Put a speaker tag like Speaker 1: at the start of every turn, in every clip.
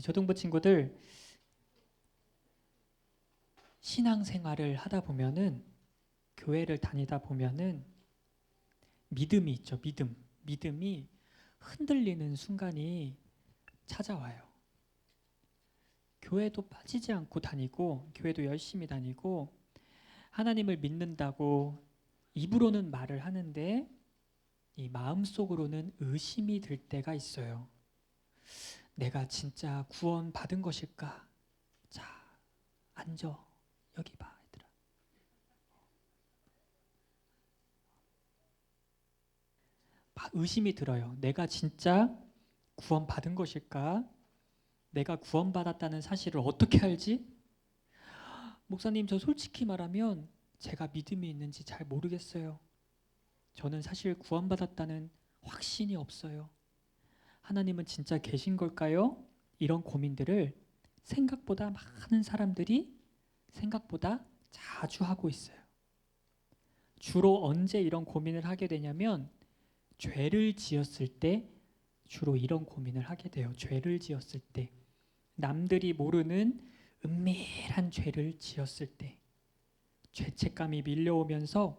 Speaker 1: 우리 초등부 친구들 신앙생활을 하다 보면은 교회를 다니다 보면은 믿음이 있죠. 믿음. 믿음이 흔들리는 순간이 찾아와요. 교회도 빠지지 않고 다니고 교회도 열심히 다니고 하나님을 믿는다고 입으로는 말을 하는데 이 마음속으로는 의심이 들 때가 있어요. 내가 진짜 구원 받은 것일까? 자, 앉아. 여기 봐, 얘들아. 막 의심이 들어요. 내가 진짜 구원 받은 것일까? 내가 구원 받았다는 사실을 어떻게 알지? 목사님, 저 솔직히 말하면 제가 믿음이 있는지 잘 모르겠어요. 저는 사실 구원받았다는 확신이 없어요. 하나님은 진짜 계신 걸까요? 이런 고민들을 생각보다 많은 사람들이 생각보다 자주 하고 있어요. 주로 언제 이런 고민을 하게 되냐면 죄를 지었을 때 주로 이런 고민을 하게 돼요. 죄를 지었을 때 남들이 모르는 은밀한 죄를 지었을 때 죄책감이 밀려오면서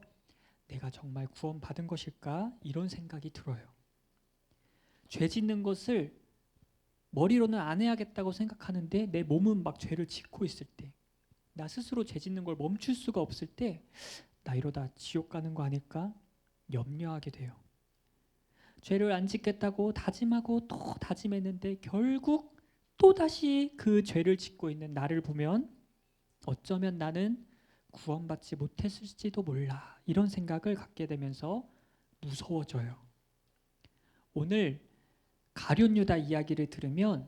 Speaker 1: 내가 정말 구원받은 것일까 이런 생각이 들어요. 죄 짓는 것을 머리로는 안 해야겠다고 생각하는데 내 몸은 막 죄를 짓고 있을 때, 나 스스로 죄 짓는 걸 멈출 수가 없을 때, 나 이러다 지옥 가는 거 아닐까 염려하게 돼요. 죄를 안 짓겠다고 다짐하고 또 다짐했는데 결국 또 다시 그 죄를 짓고 있는 나를 보면 어쩌면 나는 구원받지 못했을지도 몰라 이런 생각을 갖게 되면서 무서워져요. 오늘 가룟 유다 이야기를 들으면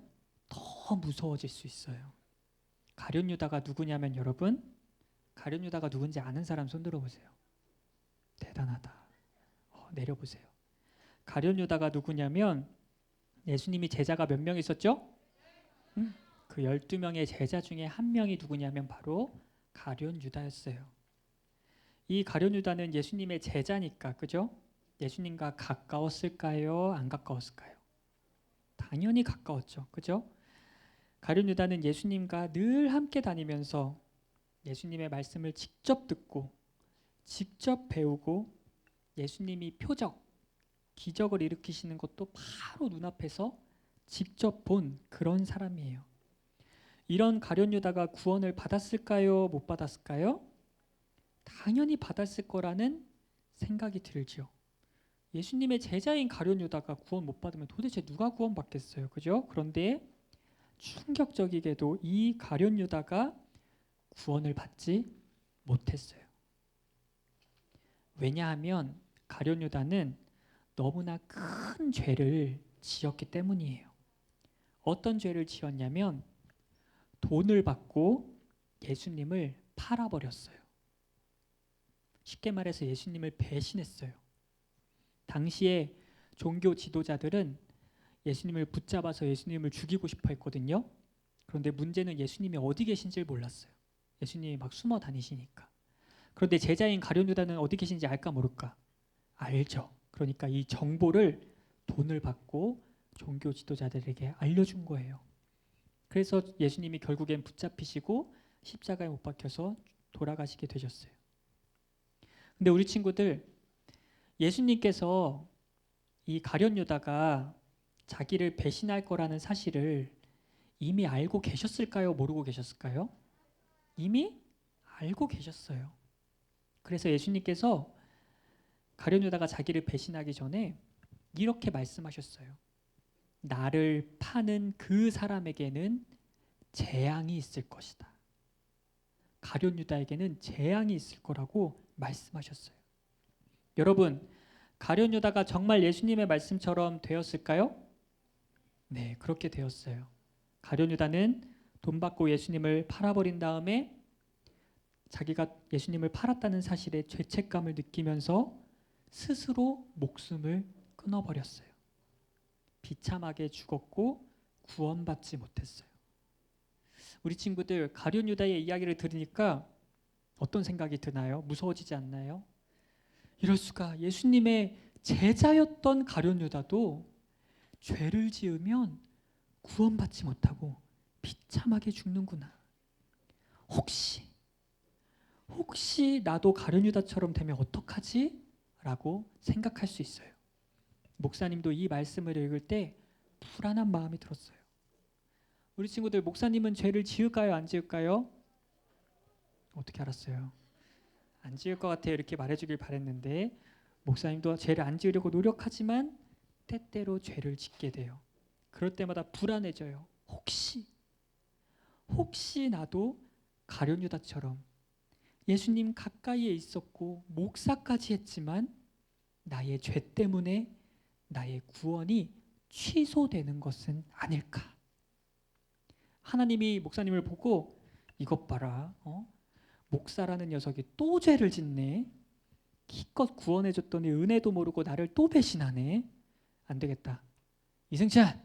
Speaker 1: 더 무서워질 수 있어요. 가룟 유다가 누구냐면 여러분 가룟 유다가 누군지 아는 사람 손 들어 보세요. 대단하다. 어, 내려보세요. 가룟 유다가 누구냐면 예수님이 제자가 몇 명 있었죠? 음, 그 12명의 제자 중에 한 명이 누구냐면 바로 가룟 유다였어요. 이 가룟 유다는 예수님의 제자니까 그죠? 예수님과 가까웠을까요? 안 가까웠을까요? 당연히 가까웠죠. 그죠? 가룟 유다는 예수님과 늘 함께 다니면서 예수님의 말씀을 직접 듣고 직접 배우고 예수님이 표적 기적을 일으키시는 것도 바로 눈앞에서 직접 본 그런 사람이에요. 이런 가룟 유다가 구원을 받았을까요? 못 받았을까요? 당연히 받았을 거라는 생각이 들죠. 예수님의 제자인 가룟 유다가 구원 못 받으면 도대체 누가 구원 받겠어요? 그죠? 그런데 충격적이게도 이 가룟 유다가 구원을 받지 못했어요. 왜냐하면 가룟 유다는 너무나 큰 죄를 지었기 때문이에요. 어떤 죄를 지었냐면 돈을 받고 예수님을 팔아버렸어요. 쉽게 말해서 예수님을 배신했어요. 당시에 종교 지도자들은 예수님을 붙잡아서 예수님을 죽이고 싶어 했거든요. 그런데 문제는 예수님이 어디 계신지를 몰랐어요. 예수님이 막 숨어 다니시니까. 그런데 제자인 가룟 유다는 어디 계신지 알까 모를까? 알죠. 그러니까 이 정보를 돈을 받고 종교 지도자들에게 알려준 거예요. 그래서 예수님이 결국엔 붙잡히시고 십자가에 못 박혀서 돌아가시게 되셨어요. 근데 우리 친구들 예수님께서 이 가련 유다가 자기를 배신할 거라는 사실을 이미 알고 계셨을까요? 모르고 계셨을까요? 이미 알고 계셨어요. 그래서 예수님께서 가련 유다가 자기를 배신하기 전에 이렇게 말씀하셨어요. 나를 파는 그 사람에게는 재앙이 있을 것이다. 가룟 유다에게는 재앙이 있을 거라고 말씀하셨어요. 여러분, 가룟 유다가 정말 예수님의 말씀처럼 되었을까요? 네, 그렇게 되었어요. 가룟 유다는 돈 받고 예수님을 팔아버린 다음에 자기가 예수님을 팔았다는 사실에 죄책감을 느끼면서 스스로 목숨을 끊어버렸어요. 비참하게 죽었고 구원받지 못했어요. 우리 친구들 가룟 유다의 이야기를 들으니까 어떤 생각이 드나요? 무서워지지 않나요? 이럴 수가 예수님의 제자였던 가룟 유다도 죄를 지으면 구원받지 못하고 비참하게 죽는구나. 혹시 혹시 나도 가룟 유다처럼 되면 어떡하지? 라고 생각할 수 있어요. 목사님도 이 말씀을 읽을 때 불안한 마음이 들었어요. 우리 친구들 목사님은 죄를 지을까요, 안 지을까요? 어떻게 알았어요? 안 지을 것 같아요. 이렇게 말해주길 바랬는데 목사님도 죄를 안 지으려고 노력하지만 때때로 죄를 짓게 돼요. 그럴 때마다 불안해져요. 혹시 혹시 나도 가룟유다처럼 예수님 가까이에 있었고 목사까지 했지만 나의 죄 때문에 나의 구원이 취소되는 것은 아닐까? 하나님이 목사님을 보고 이것 봐라, 어? 목사라는 녀석이 또 죄를 짓네. 기껏 구원해줬더니 은혜도 모르고 나를 또 배신하네. 안 되겠다. 이승찬,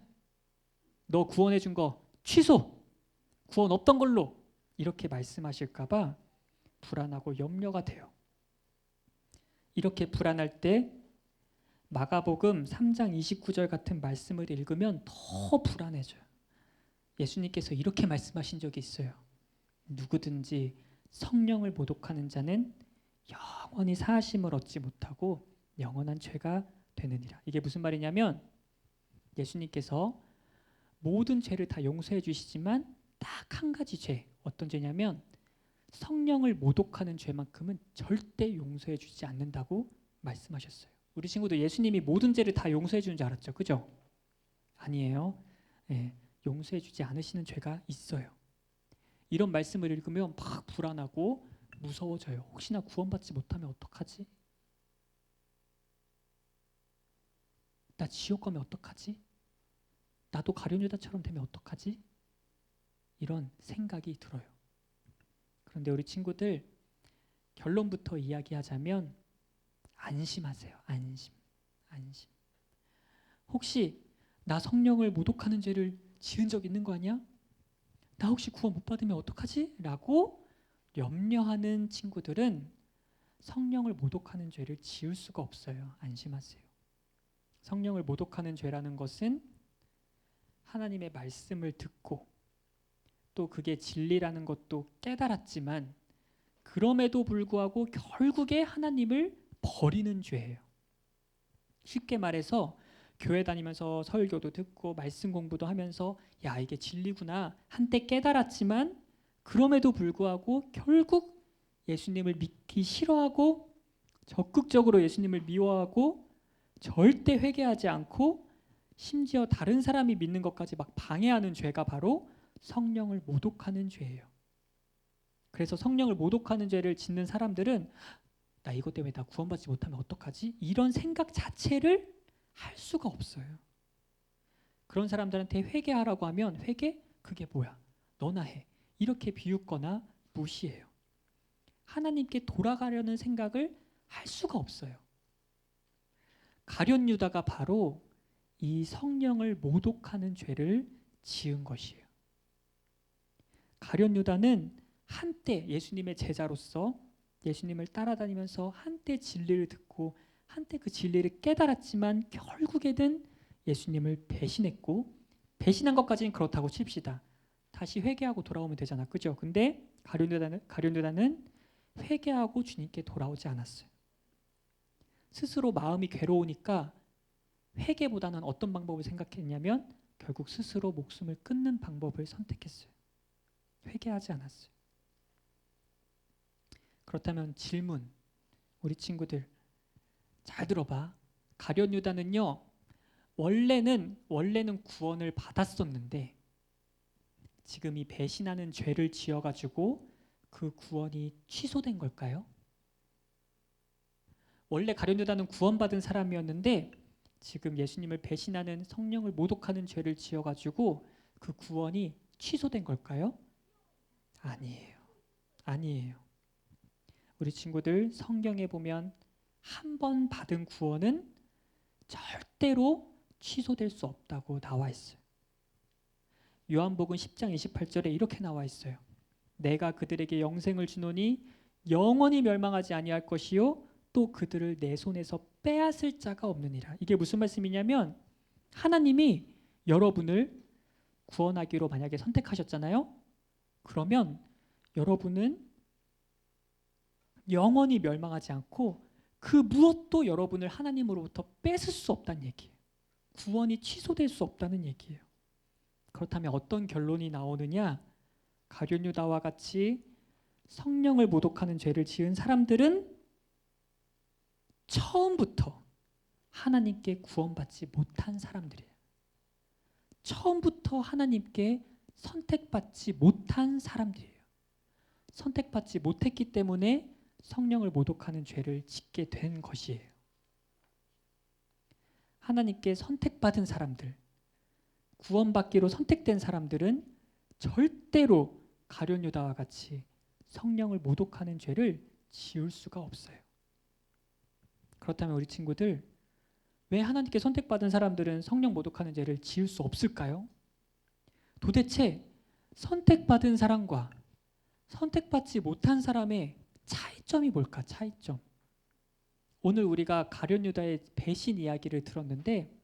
Speaker 1: 너 구원해준 거 취소. 구원 없던 걸로 이렇게 말씀하실까봐 불안하고 염려가 돼요. 이렇게 불안할 때 마가복음 3장 29절 같은 말씀을 읽으면 더 불안해져요. 예수님께서 이렇게 말씀하신 적이 있어요. 누구든지 성령을 모독하는 자는 영원히 사하심을 얻지 못하고 영원한 죄가 되느니라. 이게 무슨 말이냐면 예수님께서 모든 죄를 다 용서해 주시지만 딱 한 가지 죄 어떤 죄냐면 성령을 모독하는 죄만큼은 절대 용서해 주지 않는다고 말씀하셨어요. 우리 친구도 예수님이 모든 죄를 다 용서해 주는 줄 알았죠. 그죠? 아니에요. 예, 용서해 주지 않으시는 죄가 있어요. 이런 말씀을 읽으면 막 불안하고 무서워져요. 혹시나 구원받지 못하면 어떡하지? 나 지옥 가면 어떡하지? 나도 가룟유다처럼 되면 어떡하지? 이런 생각이 들어요. 그런데 우리 친구들 결론부터 이야기하자면 안심하세요. 안심. 안심. 혹시 나 성령을 모독하는 죄를 지은 적 있는 거 아니야? 나 혹시 구원 못 받으면 어떡하지? 라고 염려하는 친구들은 성령을 모독하는 죄를 지을 수가 없어요. 안심하세요. 성령을 모독하는 죄라는 것은 하나님의 말씀을 듣고 또 그게 진리라는 것도 깨달았지만 그럼에도 불구하고 결국에 하나님을 버리는 죄예요. 쉽게 말해서 교회 다니면서 설교도 듣고 말씀 공부도 하면서 야 이게 진리구나 한때 깨달았지만 그럼에도 불구하고 결국 예수님을 믿기 싫어하고 적극적으로 예수님을 미워하고 절대 회개하지 않고 심지어 다른 사람이 믿는 것까지 막 방해하는 죄가 바로 성령을 모독하는 죄예요. 그래서 성령을 모독하는 죄를 짓는 사람들은 나 이것 때문에 나 구원받지 못하면 어떡하지? 이런 생각 자체를 할 수가 없어요. 그런 사람들한테 회개하라고 하면 회개 그게 뭐야? 너나 해. 이렇게 비웃거나 무시해요. 하나님께 돌아가려는 생각을 할 수가 없어요. 가련 유다가 바로 이 성령을 모독하는 죄를 지은 것이에요. 가련 유다는 한때 예수님의 제자로서 예수님을 따라다니면서 한때 진리를 듣고 한때 그 진리를 깨달았지만 결국에는 예수님을 배신했고 배신한 것까지는 그렇다고 칩시다. 다시 회개하고 돌아오면 되잖아. 그죠? 근데 가룟유다는 가룟유다는 회개하고 주님께 돌아오지 않았어요. 스스로 마음이 괴로우니까 회개보다는 어떤 방법을 생각했냐면 결국 스스로 목숨을 끊는 방법을 선택했어요. 회개하지 않았어요. 그렇다면 질문, 우리 친구들 잘 들어봐. 가련 유다는요 원래는 원래는 구원을 받았었는데 지금 이 배신하는 죄를 지어 가지고 그 구원이 취소된 걸까요? 원래 가련 유다는 구원받은 사람이었는데 지금 예수님을 배신하는 성령을 모독하는 죄를 지어 가지고 그 구원이 취소된 걸까요? 아니에요. 아니에요. 우리 친구들 성경에 보면 한 번 받은 구원은 절대로 취소될 수 없다고 나와 있어요. 요한복음 10장 28절에 이렇게 나와 있어요. 내가 그들에게 영생을 주노니 영원히 멸망하지 아니할 것이요 또 그들을 내 손에서 빼앗을 자가 없느니라. 이게 무슨 말씀이냐면 하나님이 여러분을 구원하기로 만약에 선택하셨잖아요. 그러면 여러분은 영원히 멸망하지 않고 그 무엇도 여러분을 하나님으로부터 뺏을 수 없다는 얘기예요. 구원이 취소될 수 없다는 얘기예요. 그렇다면 어떤 결론이 나오느냐? 가룟 유다와 같이 성령을 모독하는 죄를 지은 사람들은 처음부터 하나님께 구원받지 못한 사람들이에요. 처음부터 하나님께 선택받지 못한 사람들이에요. 선택받지 못했기 때문에 성령을 모독하는 죄를 짓게 된 것이에요. 하나님께 선택받은 사람들, 구원받기로 선택된 사람들은 절대로 가룟 유다와 같이 성령을 모독하는 죄를 지을 수가 없어요. 그렇다면 우리 친구들 왜 하나님께 선택받은 사람들은 성령 모독하는 죄를 지을 수 없을까요? 도대체 선택받은 사람과 선택받지 못한 사람의 차이점이 뭘까? 차이점. 오늘 우리가 가룟 유다의 배신 이야기를 들었는데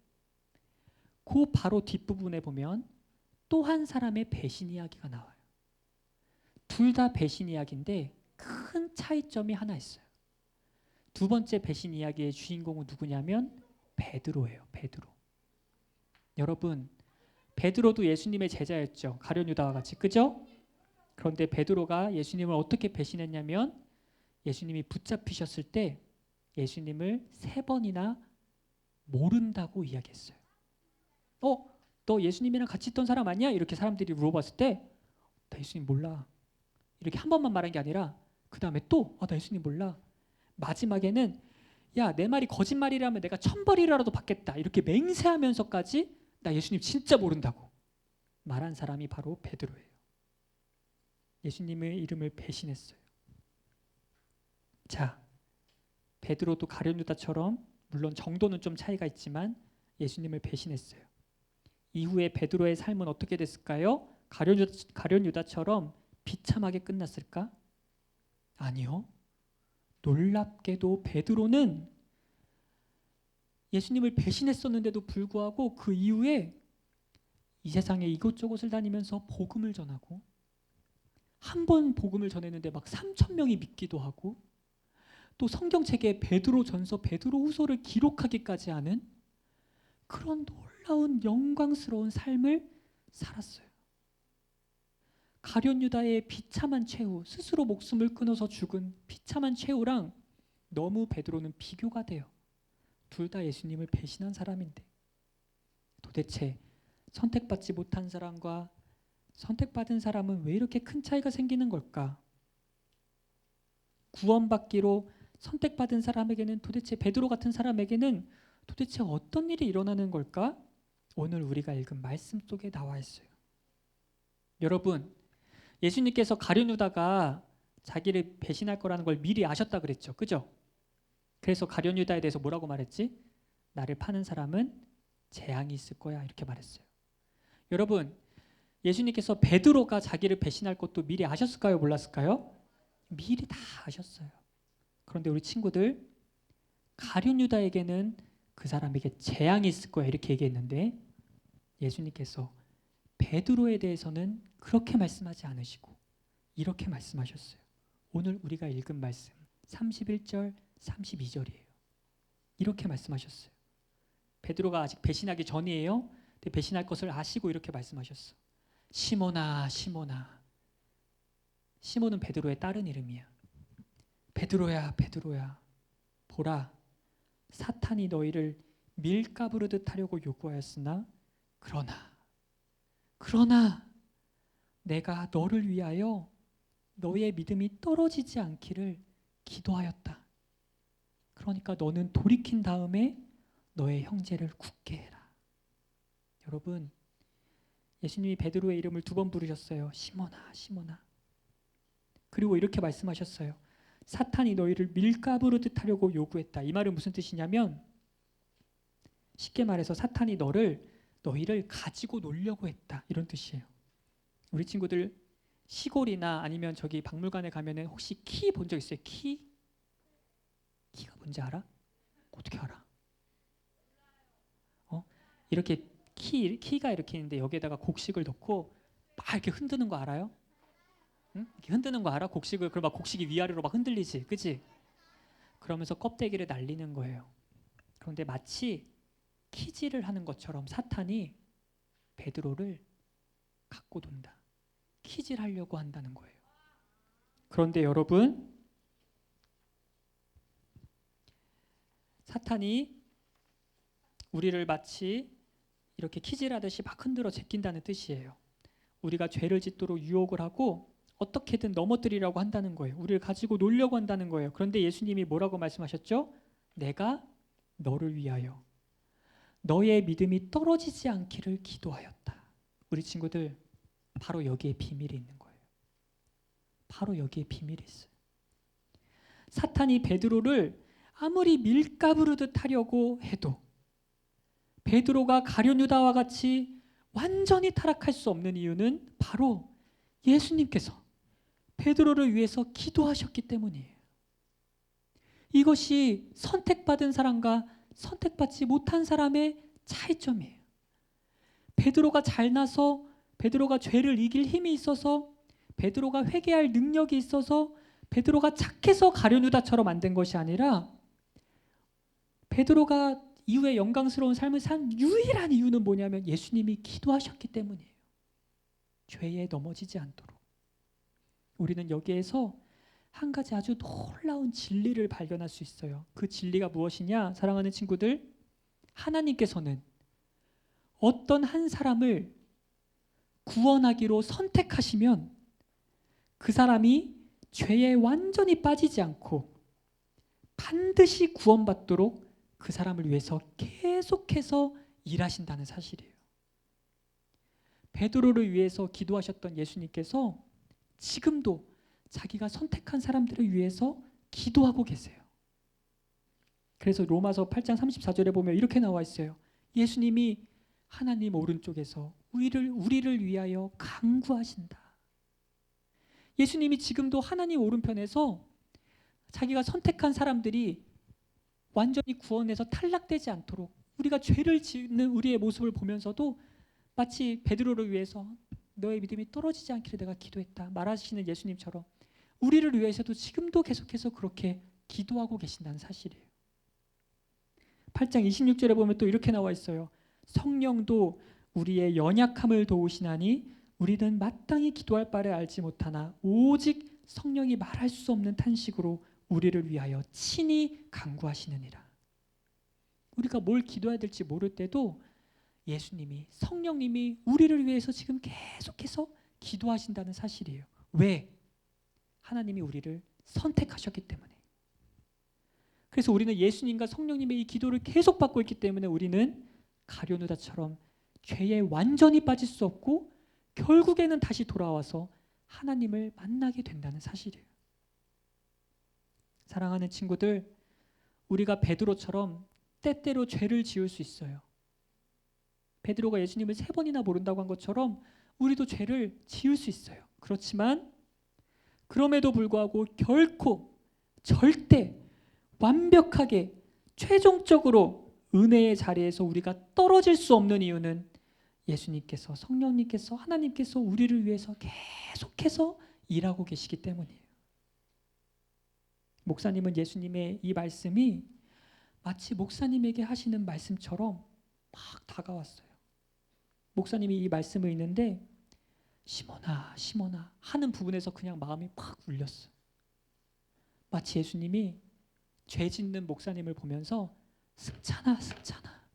Speaker 1: 그 바로 뒷부분에 보면 또 한 사람의 배신 이야기가 나와요. 둘 다 배신 이야기인데 큰 차이점이 하나 있어요. 두 번째 배신 이야기의 주인공은 누구냐면 베드로예요. 베드로. 여러분, 베드로도 예수님의 제자였죠. 가룟 유다와 같이. 그죠? 그런데 베드로가 예수님을 어떻게 배신했냐면 예수님이 붙잡히셨을 때 예수님을 세 번이나 모른다고 이야기했어요. 어, 너 예수님이랑 같이 있던 사람 아니야? 이렇게 사람들이 물어봤을 때, 나 예수님 몰라. 이렇게 한 번만 말한 게 아니라 그 다음에 또, 아, 나 예수님 몰라. 마지막에는 야, 내 말이 거짓말이라면 내가 천벌이라도 받겠다. 이렇게 맹세하면서까지 나 예수님 진짜 모른다고 말한 사람이 바로 베드로예요. 예수님의 이름을 배신했어요. 자, 베드로도 가룟 유다처럼 물론 정도는 좀 차이가 있지만 예수님을 배신했어요. 이후에 베드로의 삶은 어떻게 됐을까요? 가룟, 유다, 가룟 유다 처럼 비참하게 끝났을까? 아니요. 놀랍게도 베드로는 예수님을 배신했었는데도 불구하고 그 이후에 이 세상에 이곳저곳을 다니면서 복음을 전하고 한 번 복음을 전했는데 막 3천 명이 믿기도 하고 또 성경책에 베드로 전서 베드로 후서를 기록하기까지 하는 그런 놀라운 영광스러운 삶을 살았어요. 가련 유다의 비참한 최후, 스스로 목숨을 끊어서 죽은 비참한 최후랑 너무 베드로는 비교가 돼요. 둘 다 예수님을 배신한 사람인데 도대체 선택받지 못한 사람과 선택받은 사람은 왜 이렇게 큰 차이가 생기는 걸까? 구원받기로 선택받은 사람에게는 도대체 베드로 같은 사람에게는 도대체 어떤 일이 일어나는 걸까? 오늘 우리가 읽은 말씀 속에 나와 있어요. 여러분, 예수님께서 가룟 유다가 자기를 배신할 거라는 걸 미리 아셨다 그랬죠. 그죠? 그래서 가룟 유다에 대해서 뭐라고 말했지? 나를 파는 사람은 재앙이 있을 거야. 이렇게 말했어요. 여러분, 예수님께서 베드로가 자기를 배신할 것도 미리 아셨을까요? 몰랐을까요? 미리 다 아셨어요. 그런데 우리 친구들 가룟 유다에게는 그 사람에게 재앙이 있을 거야 이렇게 얘기했는데 예수님께서 베드로에 대해서는 그렇게 말씀하지 않으시고 이렇게 말씀하셨어요. 오늘 우리가 읽은 말씀 31절 32절이에요. 이렇게 말씀하셨어요. 베드로가 아직 배신하기 전이에요. 근데 배신할 것을 아시고 이렇게 말씀하셨어. 시몬아 시몬아 시몬은 베드로의 다른 이름이야. 베드로야 베드로야 보라 사탄이 너희를 밀가부르 듯 하려고 요구하였으나 그러나 그러나 내가 너를 위하여 너의 믿음이 떨어지지 않기를 기도하였다. 그러니까 너는 돌이킨 다음에 너의 형제를 굳게 해라. 여러분, 예수님이 베드로의 이름을 두 번 부르셨어요. 시몬아, 시몬아. 그리고 이렇게 말씀하셨어요. 사탄이 너희를 밀가부르듯 하려고 요구했다. 이 말은 무슨 뜻이냐면 쉽게 말해서 사탄이 너를 너희를 가지고 놀려고 했다. 이런 뜻이에요. 우리 친구들 시골이나 아니면 저기 박물관에 가면은 혹시 키 본 적 있어요? 키? 키가 뭔지 알아? 어떻게 알아? 어? 이렇게 키 키가 이렇게 있는데 여기에다가 곡식을 넣고 막 이렇게 흔드는 거 알아요? 응? 이렇게 흔드는 거 알아? 곡식을 그럼 막 곡식이 위아래로 막 흔들리지, 그지? 그러면서 껍데기를 날리는 거예요. 그런데 마치 키질을 하는 것처럼 사탄이 베드로를 갖고 돈다. 키질하려고 한다는 거예요. 그런데 여러분 사탄이 우리를 마치 이렇게 키질하듯이 막 흔들어 제낀다는 뜻이에요. 우리가 죄를 짓도록 유혹을 하고 어떻게든 넘어뜨리려고 한다는 거예요. 우리를 가지고 놀려고 한다는 거예요. 그런데 예수님이 뭐라고 말씀하셨죠? 내가 너를 위하여 너의 믿음이 떨어지지 않기를 기도하였다. 우리 친구들 바로 여기에 비밀이 있는 거예요. 바로 여기에 비밀이 있어요. 사탄이 베드로를 아무리 밀가부르듯 하려고 해도 베드로가 가룟 유다와 같이 완전히 타락할 수 없는 이유는 바로 예수님께서 베드로를 위해서 기도하셨기 때문이에요. 이것이 선택받은 사람과 선택받지 못한 사람의 차이점이에요. 베드로가 잘나서 베드로가 죄를 이길 힘이 있어서 베드로가 회개할 능력이 있어서 베드로가 착해서 가룟유다처럼 안된 것이 아니라 베드로가 이후에 영광스러운 삶을 산 유일한 이유는 뭐냐면 예수님이 기도하셨기 때문이에요. 죄에 넘어지지 않도록. 우리는 여기에서 한 가지 아주 놀라운 진리를 발견할 수 있어요. 그 진리가 무엇이냐? 사랑하는 친구들, 하나님께서는 어떤 한 사람을 구원하기로 선택하시면 그 사람이 죄에 완전히 빠지지 않고 반드시 구원받도록 그 사람을 위해서 계속해서 일하신다는 사실이에요. 베드로를 위해서 기도하셨던 예수님께서 지금도 자기가 선택한 사람들을 위해서 기도하고 계세요. 그래서 로마서 8장 34절에 보면 이렇게 나와 있어요. 예수님이 하나님 오른쪽에서 우리를 우리를 위하여 강구하신다. 예수님이 지금도 하나님 오른편에서 자기가 선택한 사람들이 완전히 구원에서 탈락되지 않도록 우리가 죄를 짓는 우리의 모습을 보면서도 마치 베드로를 위해서 너의 믿음이 떨어지지 않기를 내가 기도했다 말하시는 예수님처럼 우리를 위해서도 지금도 계속해서 그렇게 기도하고 계신다는 사실이에요. 8장 26절에 보면 또 이렇게 나와 있어요. 성령도 우리의 연약함을 도우시나니 우리는 마땅히 기도할 바를 알지 못하나 오직 성령이 말할 수 없는 탄식으로 우리를 위하여 친히 간구하시느니라. 우리가 뭘 기도해야 될지 모를 때도 예수님이 성령님이 우리를 위해서 지금 계속해서 기도하신다는 사실이에요. 왜? 하나님이 우리를 선택하셨기 때문에. 그래서 우리는 예수님과 성령님의 이 기도를 계속 받고 있기 때문에 우리는 가룟유다처럼 죄에 완전히 빠질 수 없고 결국에는 다시 돌아와서 하나님을 만나게 된다는 사실이에요. 사랑하는 친구들, 우리가 베드로처럼 때때로 죄를 지을 수 있어요. 베드로가 예수님을 세 번이나 모른다고 한 것처럼 우리도 죄를 지을 수 있어요. 그렇지만 그럼에도 불구하고 결코 절대 완벽하게 최종적으로 은혜의 자리에서 우리가 떨어질 수 없는 이유는 예수님께서 성령님께서 하나님께서 우리를 위해서 계속해서 일하고 계시기 때문이에요. 목사님은 예수님의 이 말씀이 마치 목사님에게 하시는 말씀처럼 막 다가왔어요. 목사님이 이 말씀을 읽는데 시몬아 시몬아 하는 부분에서 그냥 마음이 팍 울렸어. 마치 예수님이 죄 짓는 목사님을 보면서 승찬아 승찬아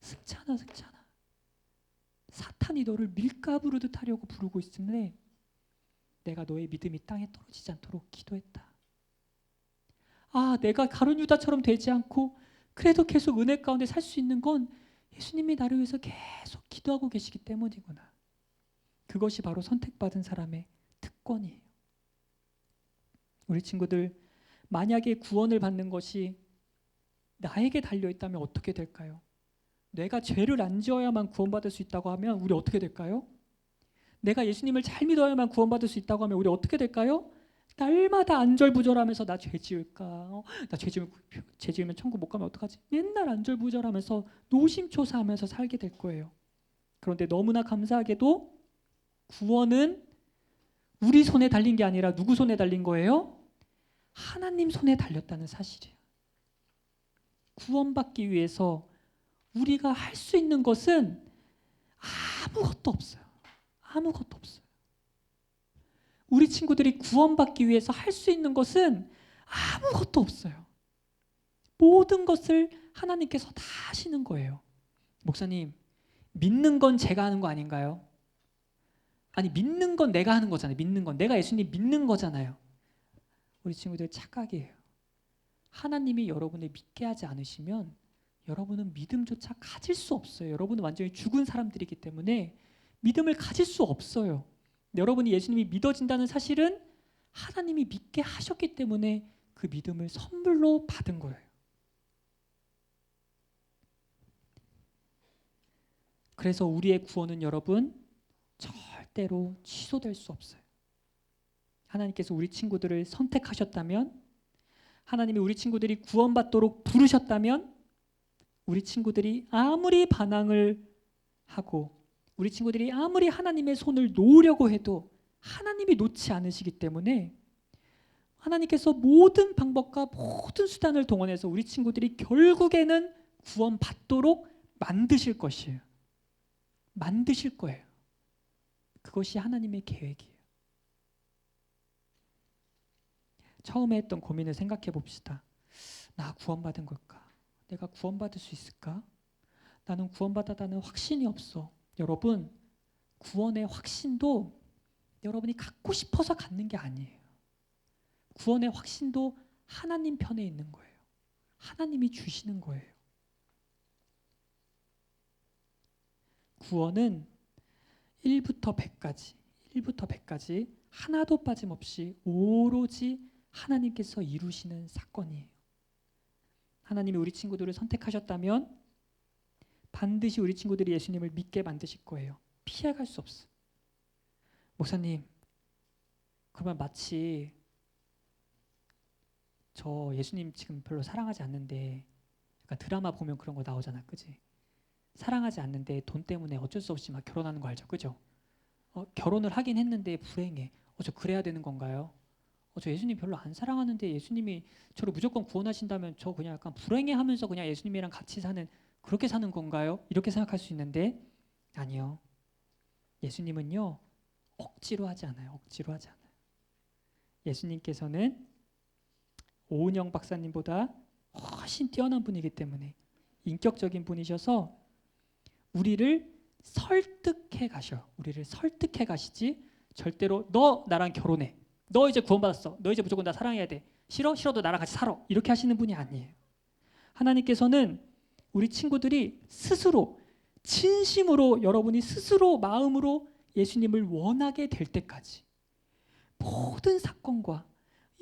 Speaker 1: 승찬아 승찬아 사탄이 너를 밀가부르듯 하려고 부르고 있는데 내가 너의 믿음이 땅에 떨어지지 않도록 기도했다. 아, 내가 가룟 유다처럼 되지 않고 그래도 계속 은혜 가운데 살 수 있는 건 예수님이 나를 위해서 계속 기도하고 계시기 때문이구나. 그것이 바로 선택받은 사람의 특권이에요. 우리 친구들 만약에 구원을 받는 것이 나에게 달려 있다면 어떻게 될까요? 내가 죄를 안 지어야만 구원받을 수 있다고 하면 우리 어떻게 될까요? 내가 예수님을 잘 믿어야만 구원받을 수 있다고 하면 우리 어떻게 될까요? 날마다 안절부절하면서 나 죄 지을까? 어? 나 죄 지으면 죄 지으면 천국 못 가면 어떡하지? 맨날 안절부절하면서 노심초사하면서 살게 될 거예요. 그런데 너무나 감사하게도 구원은 우리 손에 달린 게 아니라 누구 손에 달린 거예요? 하나님 손에 달렸다는 사실이에요. 구원받기 위해서 우리가 할 수 있는 것은 아무것도 없어요. 아무것도 없어요. 우리 친구들이 구원받기 위해서 할 수 있는 것은 아무것도 없어요. 모든 것을 하나님께서 다 하시는 거예요. 목사님, 믿는 건 제가 하는 거 아닌가요? 아니, 믿는 건 내가 하는 거잖아요. 믿는 건. 내가 예수님 믿는 거잖아요. 우리 친구들 착각이에요. 하나님이 여러분을 믿게 하지 않으시면 여러분은 믿음조차 가질 수 없어요. 여러분은 완전히 죽은 사람들이기 때문에 믿음을 가질 수 없어요. 여러분이 예수님이 믿어진다는 사실은 하나님이 믿게 하셨기 때문에 그 믿음을 선물로 받은 거예요. 그래서 우리의 구원은 여러분 절대로 취소될 수 없어요. 하나님께서 우리 친구들을 선택하셨다면 하나님이 우리 친구들이 구원받도록 부르셨다면 우리 친구들이 아무리 반항을 하고 우리 친구들이 아무리 하나님의 손을 놓으려고 해도 하나님이 놓지 않으시기 때문에 하나님께서 모든 방법과 모든 수단을 동원해서 우리 친구들이 결국에는 구원받도록 만드실 것이에요. 만드실 거예요. 그것이 하나님의 계획이에요. 처음에 했던 고민을 생각해 봅시다. 나 구원받은 걸까? 내가 구원받을 수 있을까? 나는 구원받았다는 확신이 없어. 여러분, 구원의 확신도 여러분이 갖고 싶어서 갖는 게 아니에요. 구원의 확신도 하나님 편에 있는 거예요. 하나님이 주시는 거예요. 구원은 1부터 100까지, 1부터 100까지 하나도 빠짐없이 오로지 하나님께서 이루시는 사건이에요. 하나님이 우리 친구들을 선택하셨다면 반드시 우리 친구들이 예수님을 믿게 만드실 거예요. 피해갈 수 없어. 목사님, 그러면 마치 저 예수님 지금 별로 사랑하지 않는데 약간 드라마 보면 그런 거 나오잖아, 그지? 사랑하지 않는데 돈 때문에 어쩔 수 없이 막 결혼하는 거 알죠, 그죠? 어, 결혼을 하긴 했는데 불행해. 어, 저 그래야 되는 건가요? 어, 저 예수님 별로 안 사랑하는데 예수님이 저를 무조건 구원하신다면 저 그냥 약간 불행해 하면서 그냥 예수님이랑 같이 사는 그렇게 사는 건가요? 이렇게 생각할 수 있는데 아니요. 예수님은요 억지로 하지 않아요. 억지로 하지 않아요. 예수님께서는 오은영 박사님보다 훨씬 뛰어난 분이기 때문에 인격적인 분이셔서 우리를 설득해 가셔. 우리를 설득해 가시지 절대로 너 나랑 결혼해. 너 이제 구원받았어. 너 이제 무조건 나 사랑해야 돼. 싫어? 싫어도 나랑 같이 살아. 이렇게 하시는 분이 아니에요. 하나님께서는 우리 친구들이 스스로 진심으로 여러분이 스스로 마음으로 예수님을 원하게 될 때까지 모든 사건과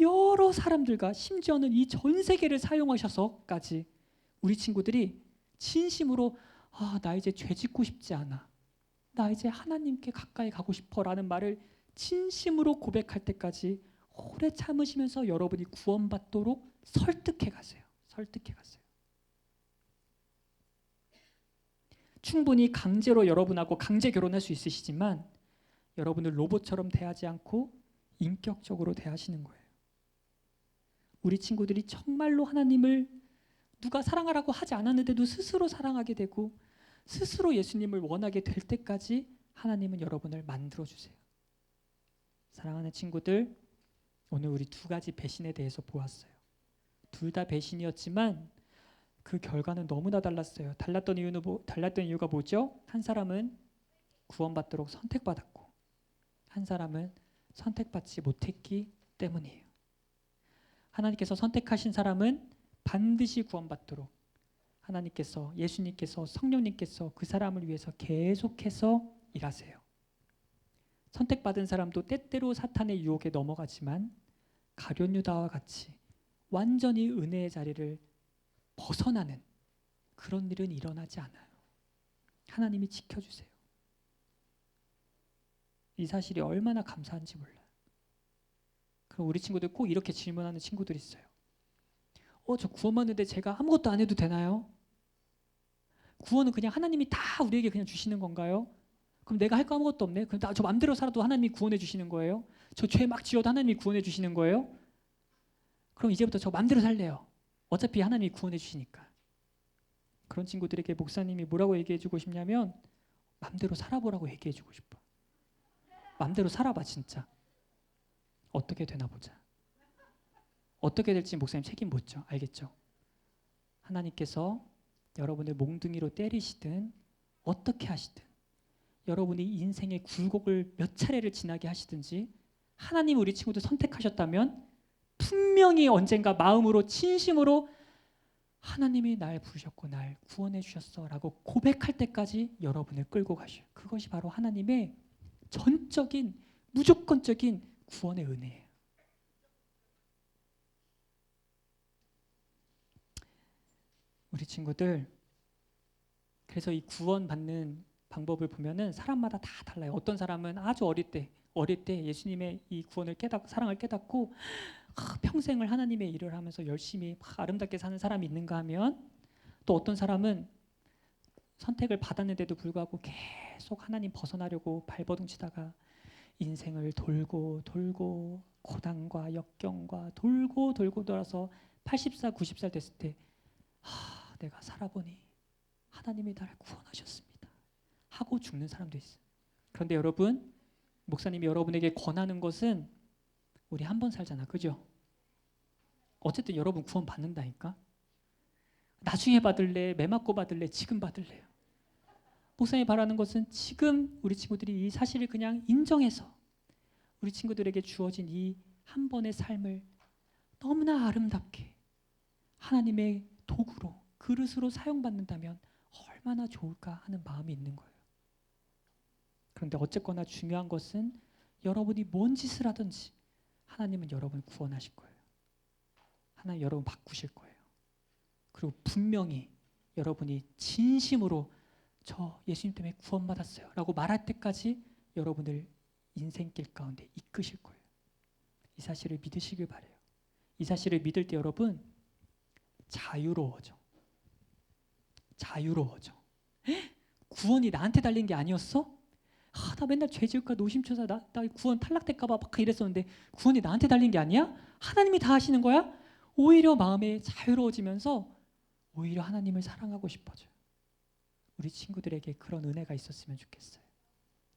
Speaker 1: 여러 사람들과 심지어는 이 전 세계를 사용하셔서까지 우리 친구들이 진심으로 아, 나 이제 죄 짓고 싶지 않아. 나 이제 하나님께 가까이 가고 싶어 라는 말을 진심으로 고백할 때까지 오래 참으시면서 여러분이 구원받도록 설득해 가세요. 설득해 가세요. 충분히 강제로 여러분하고 강제 결혼할 수 있으시지만 여러분을 로봇처럼 대하지 않고 인격적으로 대하시는 거예요. 우리 친구들이 정말로 하나님을 누가 사랑하라고 하지 않았는데도 스스로 사랑하게 되고 스스로 예수님을 원하게 될 때까지 하나님은 여러분을 만들어 주세요. 사랑하는 친구들, 오늘 우리 두 가지 배신에 대해서 보았어요. 둘 다 배신이었지만 그 결과는 너무나 달랐어요. 달랐던 이유는 뭐, 달랐던 이유가 뭐죠? 한 사람은 구원받도록 선택받았고 한 사람은 선택받지 못했기 때문이에요. 하나님께서 선택하신 사람은 반드시 구원받도록 하나님께서 예수님께서 성령님께서 그 사람을 위해서 계속해서 일하세요. 선택받은 사람도 때때로 사탄의 유혹에 넘어가지만 가룟 유다와 같이 완전히 은혜의 자리를 벗어나는 그런 일은 일어나지 않아요. 하나님이 지켜주세요. 이 사실이 얼마나 감사한지 몰라요. 그럼 우리 친구들 꼭 이렇게 질문하는 친구들이 있어요. 어, 저 구원 받는데 제가 아무것도 안 해도 되나요? 구원은 그냥 하나님이 다 우리에게 그냥 주시는 건가요? 그럼 내가 할 거 아무것도 없네. 그럼 나 저 맘대로 살아도 하나님이 구원해 주시는 거예요? 저 죄 막 지어도 하나님이 구원해 주시는 거예요? 그럼 이제부터 저 맘대로 살래요. 어차피 하나님이 구원해 주시니까. 그런 친구들에게 목사님이 뭐라고 얘기해 주고 싶냐면 맘대로 살아보라고 얘기해 주고 싶어. 맘대로 살아봐 진짜. 어떻게 되나 보자. 어떻게 될지 목사님 책임 묻죠. 알겠죠? 하나님께서 여러분을 몽둥이로 때리시든 어떻게 하시든 여러분이 인생의 굴곡을 몇 차례를 지나게 하시든지 하나님 우리 친구들 선택하셨다면 분명히 언젠가 마음으로 진심으로 하나님이 날 부르셨고 날 구원해 주셨어라고 고백할 때까지 여러분을 끌고 가셔요. 그것이 바로 하나님의 전적인 무조건적인 구원의 은혜예요. 우리 친구들 그래서 이 구원 받는 방법을 보면은 사람마다 다 달라요. 어떤 사람은 아주 어릴 때 어릴 때 예수님의 이 구원을 깨닫 사랑을 깨닫고 아, 평생을 하나님의 일을 하면서 열심히 막 아름답게 사는 사람이 있는가 하면 또 어떤 사람은 선택을 받았는데도 불구하고 계속 하나님 벗어나려고 발버둥 치다가 인생을 돌고 돌고 고단과 역경과 돌고 돌고 돌아서 80살 90살 됐을 때 아, 내가 살아보니 하나님이 나를 구원하셨습니다. 하고 죽는 사람도 있어요. 그런데 여러분 목사님이 여러분에게 권하는 것은 우리 한 번 살잖아. 그죠? 어쨌든 여러분 구원 받는다니까. 나중에 받을래, 매 맞고 받을래, 지금 받을래요. 목사님이 바라는 것은 지금 우리 친구들이 이 사실을 그냥 인정해서 우리 친구들에게 주어진 이 한 번의 삶을 너무나 아름답게 하나님의 도구로 그릇으로 사용받는다면 얼마나 좋을까 하는 마음이 있는 거예요. 그런데 어쨌거나 중요한 것은 여러분이 뭔 짓을 하든지 하나님은 여러분을 구원하실 거예요. 하나님 여러분 바꾸실 거예요. 그리고 분명히 여러분이 진심으로 저 예수님 때문에 구원받았어요 라고 말할 때까지 여러분을 인생길 가운데 이끄실 거예요. 이 사실을 믿으시길 바래요. 이 사실을 믿을 때 여러분 자유로워져. 자유로워져. 헉? 구원이 나한테 달린 게 아니었어? 아, 나 맨날 죄 지을까 노심초사 나, 나 구원 탈락될까봐 막 이랬었는데 구원이 나한테 달린 게 아니야? 하나님이 다 하시는 거야? 오히려 마음에 자유로워지면서 오히려 하나님을 사랑하고 싶어져요. 우리 친구들에게 그런 은혜가 있었으면 좋겠어요.